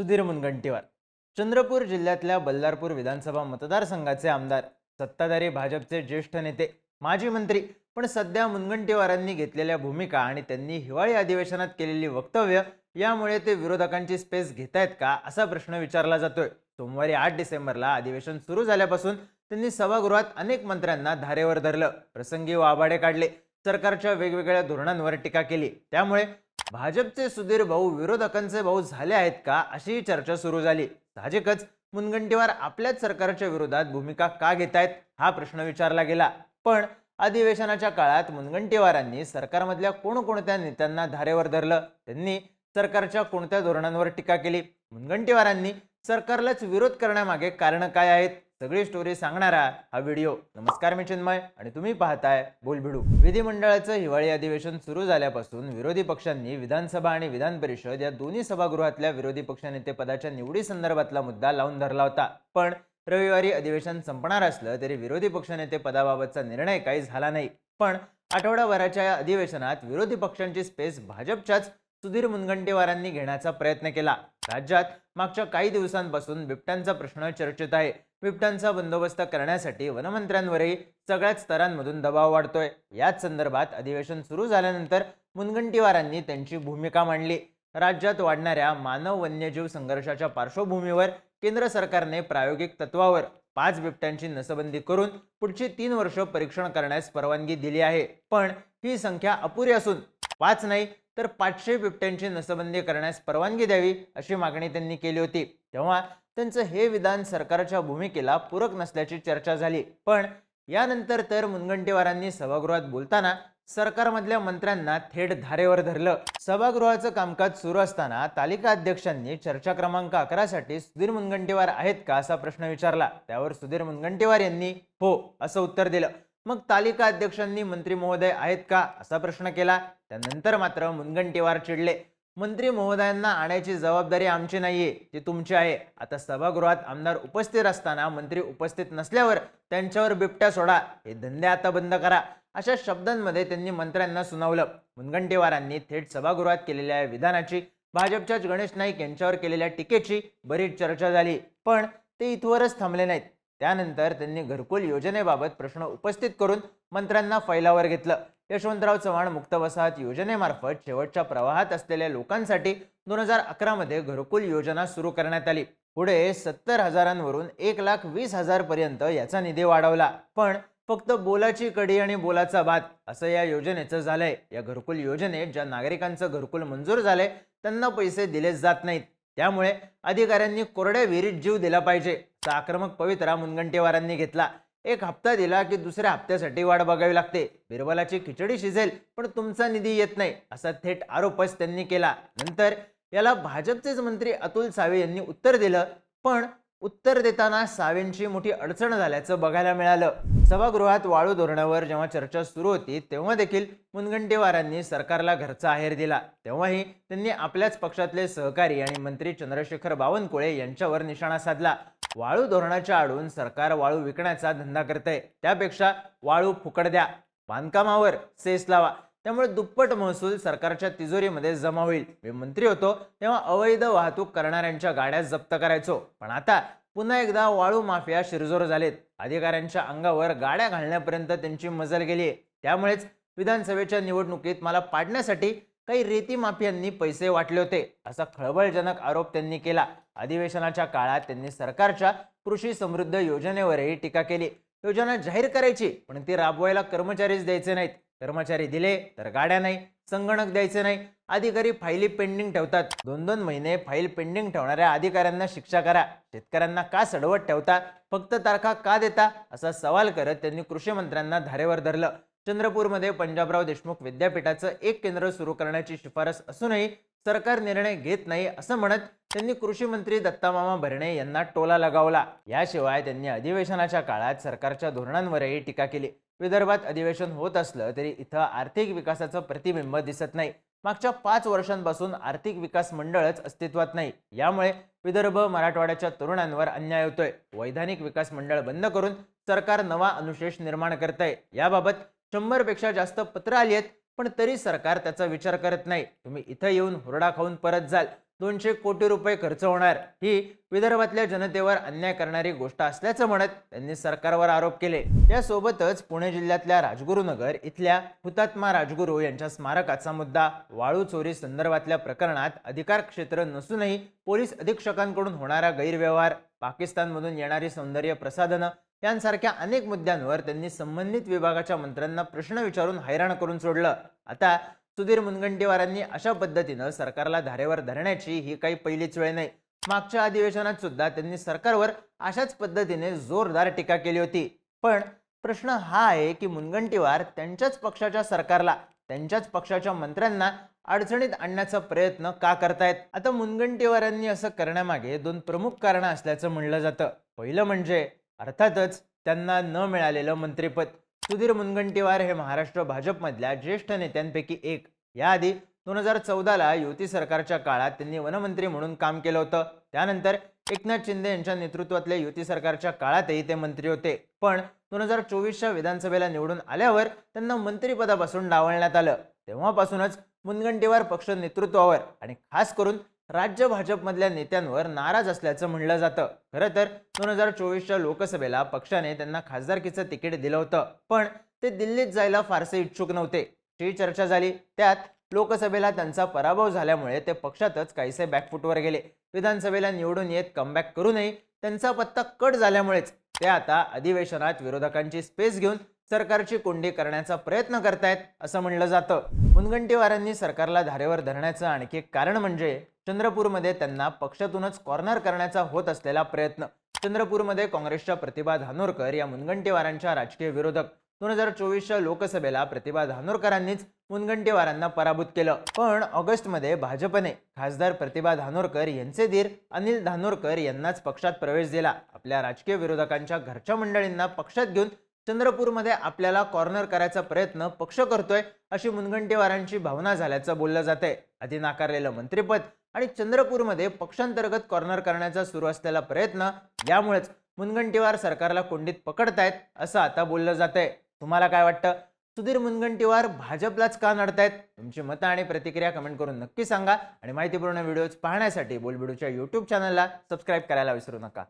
सुधीर मुनगंटीवार चंद्रपूर जिल्ह्यातल्या बल्लारपूर विधानसभा मतदारसंघाचे आमदार सत्ताधारी भाजपचे ज्येष्ठ नेते माजी मंत्री पण सध्या मुनगंटीवारांनी घेतलेल्या भूमिका आणि त्यांनी हिवाळी अधिवेशनात केलेली वक्तव्य यामुळे ते विरोधकांची स्पेस घेतायत का असा प्रश्न विचारला जातोय. सोमवारी आठ डिसेंबरला अधिवेशन सुरू झाल्यापासून त्यांनी सभागृहात अनेक मंत्र्यांना धारेवर धरलं. प्रसंगी वाबाडे काढले. सरकारच्या वेगवेगळ्या धोरणांवर टीका केली. त्यामुळे भाजपचे सुधीर भाऊ विरोधकांचे भाऊ झाले आहेत का अशी चर्चा सुरू झाली. साहजिकच मुनगंटीवार आपल्याच सरकारच्या विरोधात भूमिका का घेत आहेत हा प्रश्न विचारला गेला. पण अधिवेशनाच्या काळात मुनगंटीवारांनी सरकारमधल्या कोणकोणत्या नेत्यांना धारेवर धरलं? त्यांनी सरकारच्या कोणत्या धोरणांवर टीका केली? मुनगंटीवारांनी सरकारलाच विरोध करण्यामागे कारण काय आहेत? सगळी स्टोरी सांगणारा हा व्हिडिओ नमस्कार मी चिन्मय आणि तुम्ही पाहताय बोलभिडू. विधिमंडळाचं हिवाळी अधिवेशन सुरू झाल्यापासून विरोधी पक्षांनी विधानसभा आणि विधान परिषद या दोन्ही सभागृहातल्या विरोधी पक्षनेते पदाच्या निवडी संदर्भातला मुद्दा लावून धरला होता. पण रविवारी अधिवेशन संपणार असलं तरी विरोधी पक्षनेते पदाबाबतचा निर्णय काही झाला नाही. पण आठवडाभराच्या या अधिवेशनात विरोधी पक्षांची स्पेस भाजपच्याच सुधीर मुनगंटीवारांनी घेण्याचा प्रयत्न केला. राज्यात मागच्या काही दिवसांपासून बिबट्यांचा प्रश्न चर्चेत आहे. बिबट्यांचा बंदोबस्त करण्यासाठी वनमंत्र्यांवरही सगळ्याच स्तरांमधून दबाव वाढतोय. याच संदर्भात अधिवेशन सुरू झाल्यानंतर मुनगंटीवारांनी त्यांची भूमिका मांडली. राज्यात वाढणाऱ्या मानव वन्यजीव संघर्षाच्या पार्श्वभूमीवर केंद्र सरकारने प्रायोगिक तत्वावर पाच बिबट्यांची नसबंदी करून पुढची तीन वर्ष परीक्षण करण्यास परवानगी दिली आहे. पण ही संख्या अपुरी असून पाच नाही तर पाचशे बिबट्यांची नसबंदी करण्यास परवानगी द्यावी अशी मागणी त्यांनी केली होती. तेव्हा त्यांचं हे विधान सरकारच्या भूमिकेला पूरक नसल्याची चर्चा झाली. पण यानंतर तर मुनगंटीवारांनी सभागृहात बोलताना सरकारमधल्या मंत्र्यांना थेट धारेवर धरलं. सभागृहाचं कामकाज सुरू असताना तालिका अध्यक्षांनी चर्चा क्रमांक अकरा साठी सुधीर मुनगंटीवार आहेत का असा प्रश्न विचारला. त्यावर सुधीर मुनगंटीवार यांनी हो असं उत्तर दिलं. मग तालिका अध्यक्षांनी मंत्री महोदय आहेत का असा प्रश्न केला. त्यानंतर मात्र मुनगंटीवार चिडले. मंत्री महोदयांना आणायची जबाबदारी आमची नाहीये ती तुमची आहे. आता सभागृहात आमदार उपस्थित असताना मंत्री उपस्थित नसल्यावर त्यांच्यावर बिबट्या सोडा हे धंदे आता बंद करा अशा शब्दांमध्ये त्यांनी मंत्र्यांना सुनावलं. मुनगंटीवारांनी थेट सभागृहात केलेल्या विधानाची भाजपच्याच गणेश नाईक यांच्यावर केलेल्या टीकेची बरीच चर्चा झाली. पण ते इथवरच थांबले नाहीत. त्यानंतर त्यांनी घरकुल योजनेबाबत प्रश्न उपस्थित करून मंत्र्यांना फैलावर घेतलं. यशवंतराव चव्हाण मुक्त वसाहत योजनेमार्फत शेवटच्या प्रवाहात असलेल्या लोकांसाठी दोन हजार अकरामध्ये घरकुल योजना सुरू करण्यात आली. पुढे सत्तर हजारांवरून एक लाख वीस हजार पर्यंत याचा निधी वाढवला. पण फक्त बोलाची कडी आणि बोलाचा भात असं या योजनेचं झालंय. या घरकुल योजनेत ज्या नागरिकांचं घरकुल मंजूर झालंय त्यांना पैसे दिले जात नाहीत. त्यामुळे अधिकाऱ्यांनी कोरड्या विहिरीत जीव दिला पाहिजे. असा आक्रमक पवित्रा मुनगंटीवारांनी घेतला. एक हप्ता दिला की दुसऱ्या हप्त्यासाठी वाट बघावी लागते. बिरबलाची खिचडी शिजेल पण तुमचा निधी येत नाही असा थेट आरोपच त्यांनी केला. नंतर याला भाजपचेच मंत्री अतुल सावे यांनी उत्तर दिलं पण उत्तर देताना सावेंची मोठी अडचण झाल्याचं बघायला मिळालं. सभागृहात वाळू धोरणावर जेव्हा चर्चा सुरू होती तेव्हा देखील मुनगंटीवारांनी सरकारला घरचा आहेर दिला. तेव्हाही त्यांनी आपल्याच पक्षातले सहकारी आणि मंत्री चंद्रशेखर बावनकुळे यांच्यावर निशाणा साधला. वाळू धोरणाच्या आडून सरकार वाळू विकण्याचा धंदा करतंय. त्यापेक्षा वाळू फुकट द्या. बांधकामावर सेस लावा. त्यामुळे दुप्पट महसूल सरकारच्या तिजोरीमध्ये जमा होईल. मी मंत्री होतो तेव्हा अवैध वाहतूक करणाऱ्यांच्या गाड्या जप्त करायचो. पण आता पुन्हा एकदा वाळू माफिया शिरजोर झालेत. अधिकाऱ्यांच्या अंगावर गाड्या घालण्यापर्यंत त्यांची मजल गेली त्यामुळेच विधानसभेच्या निवडणुकीत मला पाडण्यासाठी काही रेती माफियांनी पैसे वाटले होते असा खळबळजनक आरोप त्यांनी केला. अधिवेशनाच्या काळात त्यांनी सरकारच्या कृषी समृद्ध योजनेवरही टीका केली. योजना जाहीर करायची पण ती राबवायला कर्मचारीच द्यायचे नाहीत. कर्मचारी दिले तर गाड्या नाही संगणक द्यायचे नाही. अधिकारी फाईली पेंडिंग ठेवतात. दोन दोन महिने फाईल पेंडिंग ठेवणाऱ्या अधिकाऱ्यांना शिक्षा करा. शेतकऱ्यांना का सडवत ठेवता? फक्त तारखा का देता? असा सवाल करत त्यांनी कृषी मंत्र्यांना धारेवर धरलं. चंद्रपूरमध्ये पंजाबराव देशमुख विद्यापीठाचं एक केंद्र सुरू करण्याची शिफारस असूनही सरकार निर्णय घेत नाही असं म्हणत त्यांनी कृषी मंत्री दत्तामामा भरणे यांना टोला लगावला. याशिवाय त्यांनी अधिवेशनाच्या काळात सरकारच्या धोरणांवरही टीका केली. विदर्भात अधिवेशन होत असलं तरी इथं आर्थिक विकासाचं प्रतिबिंब दिसत नाही. मागच्या पाच वर्षांपासून आर्थिक विकास मंडळच अस्तित्वात नाही. यामुळे विदर्भ मराठवाड्याच्या तरुणांवर अन्याय होतोय. वैधानिक विकास मंडळ बंद करून सरकार नवा अनुशेष निर्माण करत आहे याबाबत शंभरपेक्षा जास्त पत्र आली आहेत पण तरी सरकार त्याचा विचार करत नाही. तुम्ही इथं येऊन हुरडा खाऊन परत जाल. दोनशे कोटी रुपये खर्च होणार ही विदर्भातल्या जनतेवर अन्याय करणारी गोष्ट असल्याचं म्हणत त्यांनी सरकारवर आरोप केले. यासोबतच पुणे जिल्ह्यातल्या राजगुरुनगर इथल्या हुतात्मा राजगुरू यांच्या स्मारकाचा मुद्दा वाळू चोरी संदर्भातल्या प्रकरणात अधिकार क्षेत्र नसूनही पोलीस अधीक्षकांकडून होणारा गैरव्यवहार पाकिस्तानमधून येणारी सौंदर्य प्रसाधनं यांसारख्या अनेक मुद्द्यांवर त्यांनी संबंधित विभागाच्या मंत्र्यांना प्रश्न विचारून हैराण करून सोडलं. आता सुधीर मुनगंटीवारांनी अशा पद्धतीनं सरकारला धारेवर धरण्याची ही काही पहिलीच वेळ नाही. मागच्या अधिवेशनात सुद्धा त्यांनी सरकारवर अशाच पद्धतीने जोरदार टीका केली होती. पण प्रश्न हा आहे की मुनगंटीवार त्यांच्याच पक्षाच्या सरकारला त्यांच्याच पक्षाच्या मंत्र्यांना अडचणीत आणण्याचा प्रयत्न का करतायत? आता मुनगंटीवारांनी असं करण्यामागे दोन प्रमुख कारणं असल्याचं म्हणलं जातं. पहिलं म्हणजे अर्थातच त्यांना न मिळालेलं मंत्रिपद. सुधीर मुनगंटीवार हे महाराष्ट्र भाजपमधल्या ज्येष्ठ नेत्यांपैकी एक. याआधी दोन हजार चौदाला युती सरकारच्या काळात त्यांनी वनमंत्री म्हणून काम केलं होतं. त्यानंतर एकनाथ शिंदे यांच्या नेतृत्वातल्या युती सरकारच्या काळातही ते मंत्री होते. पण दोन हजार चोवीसच्या विधानसभेला निवडून आल्यावर त्यांना मंत्रिपदापासून डावलण्यात आलं. तेव्हापासूनच मुनगंटीवार पक्ष नेतृत्वावर आणि खास करून राज्य भाजपमधल्या नेत्यांवर नाराज असल्याचं म्हणलं जातं. खरं तर दोन हजार चोवीसच्या लोकसभेला पक्षाने त्यांना खासदारकीचं तिकीट दिलं होतं पण ते दिल्लीत जायला फारसे इच्छुक नव्हते. जी चर्चा झाली त्यात लोकसभेला त्यांचा पराभव झाल्यामुळे ते पक्षातच काहीसे बॅकफुटवर गेले. विधानसभेला निवडून येत कमबॅक करूनही त्यांचा पत्ता कट झाल्यामुळेच ते आता अधिवेशनात विरोधकांची स्पेस घेऊन सरकारची कोंडी करण्याचा प्रयत्न करतायत असं म्हणलं जातं. मुनगंटीवारांनी सरकारला धारेवर धरण्याचं आणखी एक कारण म्हणजे चंद्रपूरमध्ये त्यांना पक्षातूनच कॉर्नर करण्याचा होत असलेला प्रयत्न. चंद्रपूरमध्ये काँग्रेसच्या प्रतिभा धानोरकर या मुनगंटीवारांच्या राजकीय विरोधक. दोन हजार चोवीसच्या लोकसभेला प्रतिभा धानोरकरांनीच मुनगंटीवारांना पराभूत केलं. पण ऑगस्टमध्ये भाजपने खासदार प्रतिभा धानोरकर यांचे धीर अनिल धानोरकर यांनाच पक्षात प्रवेश दिला. आपल्या राजकीय विरोधकांच्या घरच्या मंडळींना पक्षात घेऊन चंद्रपूरमध्ये आपल्याला कॉर्नर करायचा प्रयत्न पक्ष करतोय अशी मुनगंटीवारांची भावना झाल्याचं बोललं जातंय. आधी नाकारलेलं मंत्रिपद आणि चंद्रपूरमध्ये पक्षांतर्गत कॉर्नर करण्याचा सुरू असलेला प्रयत्न यामुळेच मुनगंटीवार सरकारला कोंडीत पकडतायत असं आता बोललं जातंय. तुम्हाला काय वाटतं? सुधीर मुनगंटीवार भाजपलाच का नडतायत? तुमची मतं आणि प्रतिक्रिया कमेंट करून नक्की सांगा. आणि माहितीपूर्ण व्हिडिओज पाहण्यासाठी बोलबिडूच्या यूट्यूब चॅनलला सबस्क्राईब करायला विसरू नका.